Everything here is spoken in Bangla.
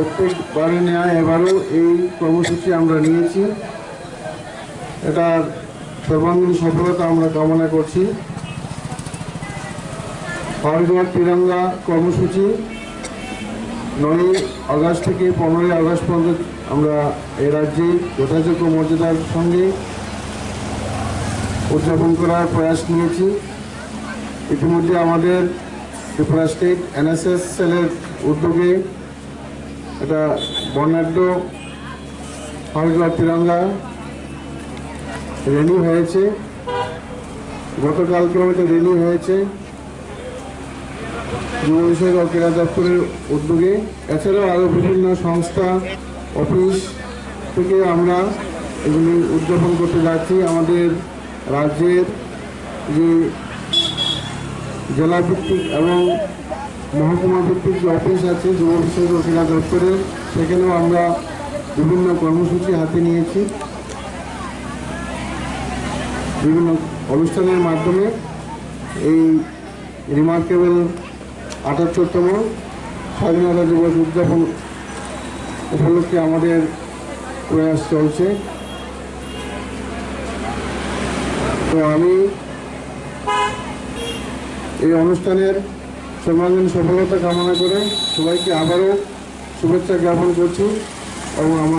প্রত্যেকবারে নেওয়া এবারও এই কর্মসূচি আমরা নিয়েছি। এটার সর্বাঙ্গীন সফলতা আমরা কামনা করছি। হরগড় তিরঙ্গা কর্মসূচি নয়ই আগস্ট থেকে পনেরোই আগস্ট পর্যন্ত আমরা এ রাজ্যে যথাযোগ্য মর্যাদার সঙ্গে উদযাপন করার প্রয়াস নিয়েছি। ইতিমধ্যে আমাদের ত্রিপুরা স্টেট এনএসএস সেলের উদ্যোগে এটা বর্ণাঢ্য হরগড় তিরঙ্গা রেলি হয়েছে। গতকালকেও এটা রেলি হয়েছে। যুব বিষয়ক ক্রীড়া দপ্তরের উদ্যোগে। এছাড়াও আরও বিভিন্ন সংস্থা, অফিস থেকে আমরা এগুলি উদযাপন করতে যাচ্ছি। আমাদের রাজ্যের যে জেলাভিত্তিক এবং মহকুমা ভিত্তিক যে অফিস আছে যুব বিষয়ক দপ্তরের সেখানেও আমরা বিভিন্ন কর্মসূচি হাতে নিয়েছি। বিভিন্ন অনুষ্ঠানের মাধ্যমে এই রিমার্কেবল আটাত্তরতম স্বাধীনতা দিবস উদযাপন উপলক্ষে আমাদের প্রয়াস চলছে। তো আমি এই অনুষ্ঠানের সর্বাঙ্গীন সফলতা কামনা করে সবাইকে আবারও শুভেচ্ছা জ্ঞাপন করছি এবং আমার